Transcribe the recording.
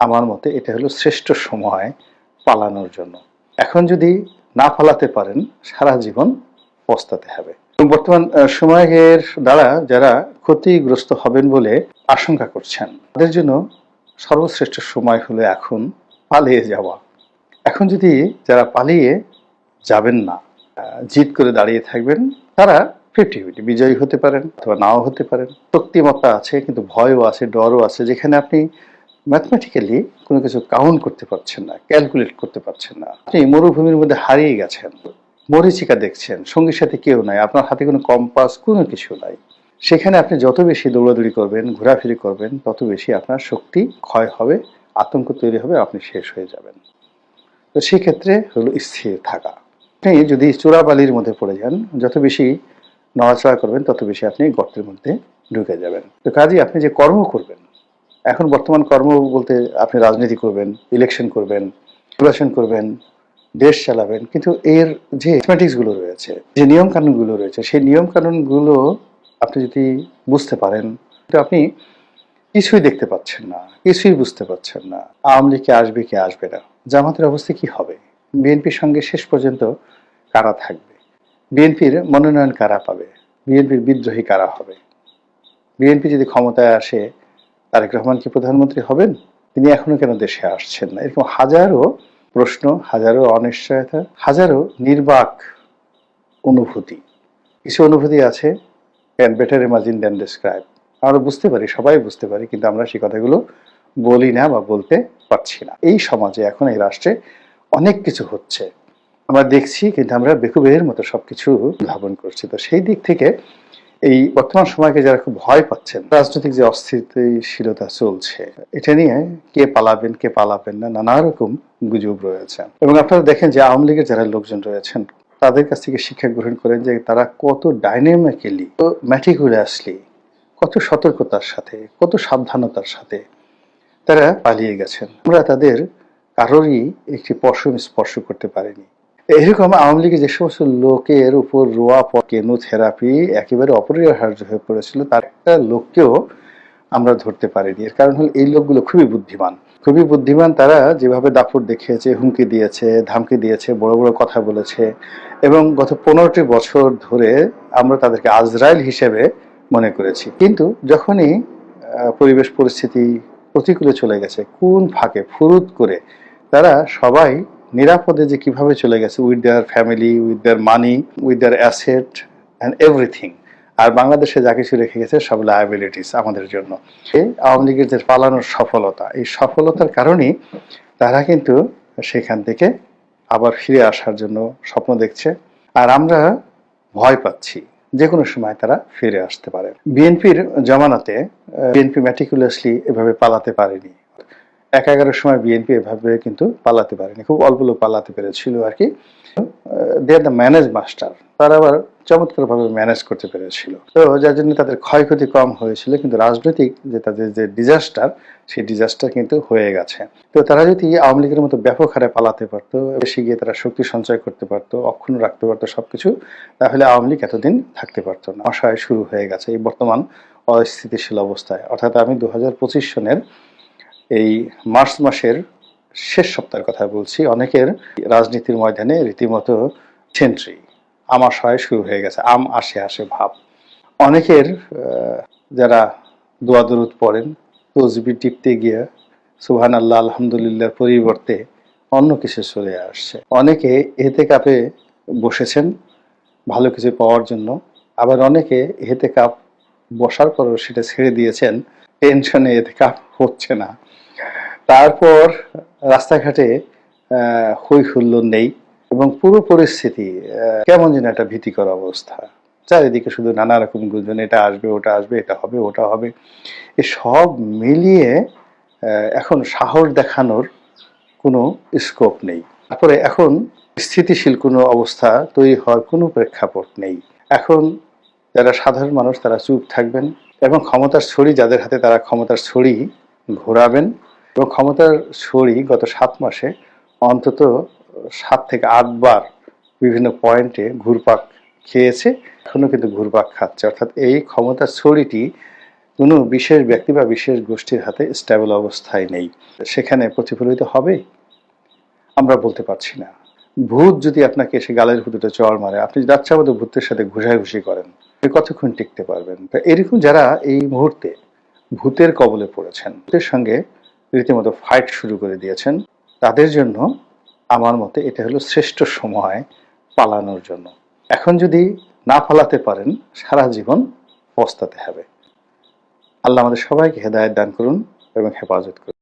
আমার মতে এটা হলো শ্রেষ্ঠ সময় পালানোর জন্য। এখন যদি না পালাতে পারেন, সারা জীবন পস্তাতে হবে। বর্তমান সময়ের দ্বারা যারা ক্ষতিগ্রস্ত হবেন বলে আশঙ্কা করছেন, তাদের জন্য সর্বশ্রেষ্ঠ সময় হলো এখন পালিয়ে যাওয়া। এখন যদি যারা পালিয়ে যাবেন না জিদ করে দাঁড়িয়ে থাকবেন, তারা ফিফটি ফিফটি বিজয়ী হতে পারেন অথবা নাও হতে পারেন। শক্তিমত্তা আছে, কিন্তু ভয়ও আছে, ডরও আছে, যেখানে আপনি ম্যাথমেটিক্যালি কোনো কিছু কাউন্ট করতে পারছেন না ক্যালকুলেট করতে পারছেন না। আপনি মরুভূমির মধ্যে হারিয়ে গেছেন, মরিচিকা দেখছেন, সঙ্গীর সাথে কেউ নাই, আপনার হাতে কোনো কম্পাস কোনো কিছু নাই। সেখানে আপনি যত বেশি দৌড়াদৌড়ি করবেন, ঘোরাফেরি করবেন, তত বেশি আপনার শক্তি ক্ষয় হবে, আতঙ্ক তৈরি হবে, আপনি শেষ হয়ে যাবেন। তো সেক্ষেত্রে হলো স্থির থাকা। আপনি যদি চোরাবালির মধ্যে পড়ে যান, যত বেশি নড়াচড়া করবেন, তত বেশি আপনি গর্তের মধ্যে ঢুকে যাবেন। তো কাজেই আপনি যে কর্ম করবেন এখন বর্তমান কর্ম বলতে আপনি রাজনীতি করবেন ইলেকশন করবেন, নির্বাচন করবেন, দেশ চালাবেন, কিন্তু এর যে গুলো রয়েছে, যে নিয়ম কানুনগুলো রয়েছে, সেই নিয়ম কানুনগুলো আপনি যদি বুঝতে পারেন, তো আপনি কিছুই দেখতে পাচ্ছেন না, কিছুই বুঝতে পারছেন না। আওয়ামী লীগ আসবে কি আসবে না? জামাতের অবস্থা কি হবে? বিএনপির সঙ্গে শেষ পর্যন্ত কারা থাকবে? বিএনপির মনোনয়ন কারা পাবে? বিএনপির বিদ্রোহী কারা হবে? বিএনপি যদি ক্ষমতায় আসে তারেক রহমান কি প্রধানমন্ত্রী হবেন? তিনি এখনও কেন দেশে আসছেন না? এরকম হাজারো প্রশ্ন, হাজারো অনিশ্চয়তা, হাজারো নির্বাক অনুভূতি। কিছু অনুভূতি আছে can better imagine than describe আমরা বুঝতে পারি, সবাই বুঝতে পারি, কিন্তু আমরা সেই কথাগুলো বলি না বা বলতে পারছি না। এই সমাজে এখন, এই রাষ্ট্রে অনেক কিছু হচ্ছে। আমরা দেখছি, কিন্তু আমরা বেকুবের মতো সবকিছু ধাবন করছি। তো সেই দিক থেকে এই বর্তমান সময়কে যারা খুব ভয় পাচ্ছেন, রাজনৈতিক যে অস্থিতিশীলতা চলছে, এটা নিয়ে কে পালাবেন কে পালাবেন না, নানা রকম গুজব রয়েছে। এবং আপনারা দেখেন যে আওয়ামী লীগের যারা লোকজন রয়েছেন, তাদের কাছ থেকে শিক্ষা গ্রহণ করেন যে তারা কত ডাইনামিক্যালি ম্যাটিকুলাসলি কত সতর্কতার সাথে, কত সাবধানতার সাথে তারা পালিয়ে গেছেন। আমরা তাদের কারোরই একটি পশম স্পর্শ করতে পারিনি। এরকম আওয়ামী লীগের যে সমস্ত লোকের উপর রোয়া কেনু থেরাপি একেবারে অপরিহার্য হয়ে পড়েছিল, তার একটা লোককেও আমরা ধরতে পারিনি। এর কারণ হল এই লোকগুলো খুবই বুদ্ধিমান। খুবই বুদ্ধিমান তারা যেভাবে দাপট দেখিয়েছে, হুমকি দিয়েছে, ধামকি দিয়েছে, বড় বড় কথা বলেছে এবং গত পনেরোটি বছর ধরে আমরা তাদেরকে আজরাইল হিসেবে মনে করেছি। কিন্তু যখনই পরিবেশ পরিস্থিতি প্রতিকূলে চলে গেছে, কোন ফাঁকে ফুরুত করে তারা সবাই নিরাপদে যে কীভাবে চলে গেছে with their family with their money with their asset and everything আর বাংলাদেশে যা কিছু রেখে গেছে, সব লায়াবিলিটিস আমাদের জন্য। এই আওয়ামী লীগের যে পালানোর সফলতা, এই সফলতার কারণেই তারা কিন্তু সেখান থেকে আবার ফিরে আসার জন্য স্বপ্ন দেখছে। আর আমরা ভয় পাচ্ছি যে কোনো সময় তারা ফিরে আসতে পারে। বিএনপির জমানাতে বিএনপি ম্যাটিকুলাসলি এভাবে পালাতে পারেনি। এক এগারোর সময় বিএনপি এভাবে কিন্তু পালাতে পারেনি। খুব অল্প লোক পালাতে পেরেছিল আর কি। They are the manage master তারা আবার চমৎকারভাবে ম্যানেজ করতে পেরেছিল। তো যার জন্য তাদের ক্ষয়ক্ষতি কম হয়েছিল, কিন্তু রাজনৈতিক যে তাদের যে ডিজাস্টার সেই ডিজাস্টার কিন্তু হয়ে গেছে। তো তারা যদি আওয়ামী লীগের মতো ব্যাপক হারে পালাতে পারতো বেশি গিয়ে তারা শক্তি সঞ্চয় করতে পারতো, অক্ষুণ্ণ রাখতে পারতো সবকিছু, তাহলে আওয়ামী লীগ এতদিন থাকতে পারতো না। অসহায় শুরু হয়ে গেছে এই বর্তমান অস্থিতিশীল অবস্থায়। অর্থাৎ আমি দু হাজার পঁচিশ সনের এই মার্চ মাসের শেষ সপ্তাহের কথা বলছি, অনেকের রাজনীতির ময়দানে রীতিমতো সেন্ট্রি আমাশয় শুরু হয়ে গেছে, আম আসে আসে, ভাব। অনেকের যারা দোয়া দরুদ পড়েন তসবি টিপতে গিয়ে সুহান আল্লাহ আলহামদুলিল্লাহর পরিবর্তে অন্য কিছু চলে আসছে। অনেকে এতে কাপে বসেছেন ভালো কিছু পাওয়ার জন্য, আবার অনেকে এতে কাপ বসার পরও সেটা ছেড়ে দিয়েছেন, টেনশনে এতে কাপ হচ্ছে না। তারপর রাস্তাঘাটে হই হুল্লোড় নেই এবং পুরো পরিস্থিতি কেমন যেন একটা ভীতিকর অবস্থা। চারিদিকে শুধু নানা রকম গুঞ্জন, এটা আসবে, ওটা আসবে, এটা হবে, ওটা হবে। এ সব মিলিয়ে এখন সাহস দেখানোর কোনো স্কোপ নেই। তারপরে এখন স্থিতিশীল কোনো অবস্থা তৈরি হওয়ার কোনো প্রেক্ষাপট নেই। এখন যারা সাধারণ মানুষ, তারা চুপ থাকবেন এবং ক্ষমতার ছড়ি, যাদের হাতে তারা ক্ষমতার ছড়ি ঘোরাবেন এবং ক্ষমতার ছড়ি গত সাত মাসে অন্তত সাত থেকে আটবার বিভিন্ন পয়েন্টে ঘুরপাক খেয়েছে। এখনও কিন্তু ঘুরপাক খাচ্ছে। অর্থাৎ এই ক্ষমতার ছড়িটি কোনো বিশেষ ব্যক্তি বা বিশেষ গোষ্ঠীর হাতে স্ট্যাবল অবস্থায় নেই। সেখানে প্রতিফলিত হবে? আমরা বলতে পারছি না। ভূত যদি আপনাকে এসে গালের ভূতটা চড় মারে, আপনি যদি রাত্রাবধ ভূতের সাথে ঘুষাঘুষি করেন কতক্ষণ টিকতে পারবেন? এরকম যারা এই মুহূর্তে ভূতের কবলে পড়েছেন, ভূতের সঙ্গে রীতিমতো ফাইট শুরু করে দিয়েছেন। তাদের জন্য আমার মতে এটা হলো শ্রেষ্ঠ সময় পালানোর জন্য। এখন যদি না পালাতে পারেন, সারা জীবন পস্তাতে হবে। আল্লাহ আমাদের সবাইকে হেদায়ত দান করুন এবং হেফাজত করুন।